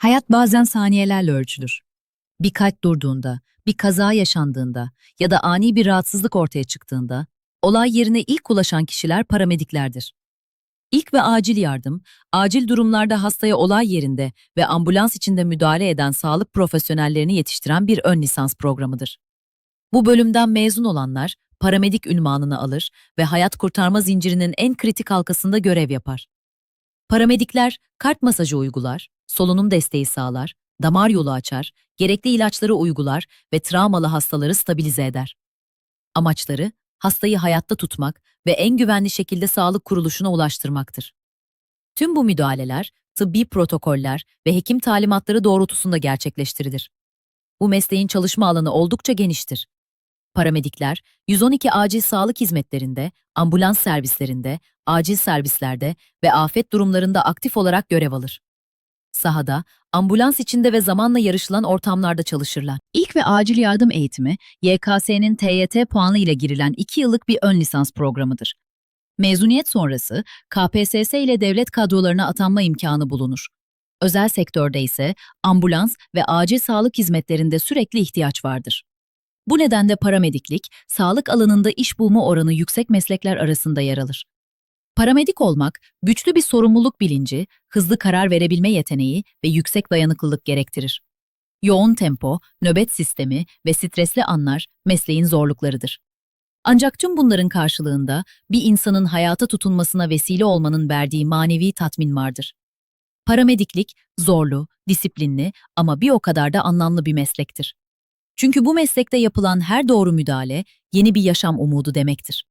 Hayat bazen saniyelerle ölçülür. Bir kalp durduğunda, bir kaza yaşandığında ya da ani bir rahatsızlık ortaya çıktığında, olay yerine ilk ulaşan kişiler paramediklerdir. İlk ve acil yardım, acil durumlarda hastaya olay yerinde ve ambulans içinde müdahale eden sağlık profesyonellerini yetiştiren bir ön lisans programıdır. Bu bölümden mezun olanlar, paramedik ünvanını alır ve hayat kurtarma zincirinin en kritik halkasında görev yapar. Paramedikler kalp masajı uygular, solunum desteği sağlar, damar yolu açar, gerekli ilaçları uygular ve travmalı hastaları stabilize eder. Amaçları, hastayı hayatta tutmak ve en güvenli şekilde sağlık kuruluşuna ulaştırmaktır. Tüm bu müdahaleler, tıbbi protokoller ve hekim talimatları doğrultusunda gerçekleştirilir. Bu mesleğin çalışma alanı oldukça geniştir. Paramedikler, 112 acil sağlık hizmetlerinde, ambulans servislerinde, acil servislerde ve afet durumlarında aktif olarak görev alır. Sahada, ambulans içinde ve zamanla yarışılan ortamlarda çalışırlar. İlk ve acil yardım eğitimi, YKS'nin TYT puanı ile girilen 2 yıllık bir ön lisans programıdır. Mezuniyet sonrası, KPSS ile devlet kadrolarına atanma imkanı bulunur. Özel sektörde ise ambulans ve acil sağlık hizmetlerinde sürekli ihtiyaç vardır. Bu nedenle paramediklik, sağlık alanında iş bulma oranı yüksek meslekler arasında yer alır. Paramedik olmak, güçlü bir sorumluluk bilinci, hızlı karar verebilme yeteneği ve yüksek dayanıklılık gerektirir. Yoğun tempo, nöbet sistemi ve stresli anlar mesleğin zorluklarıdır. Ancak tüm bunların karşılığında bir insanın hayata tutunmasına vesile olmanın verdiği manevi tatmin vardır. Paramediklik zorlu, disiplinli ama bir o kadar da anlamlı bir meslektir. Çünkü bu meslekte yapılan her doğru müdahale yeni bir yaşam umudu demektir.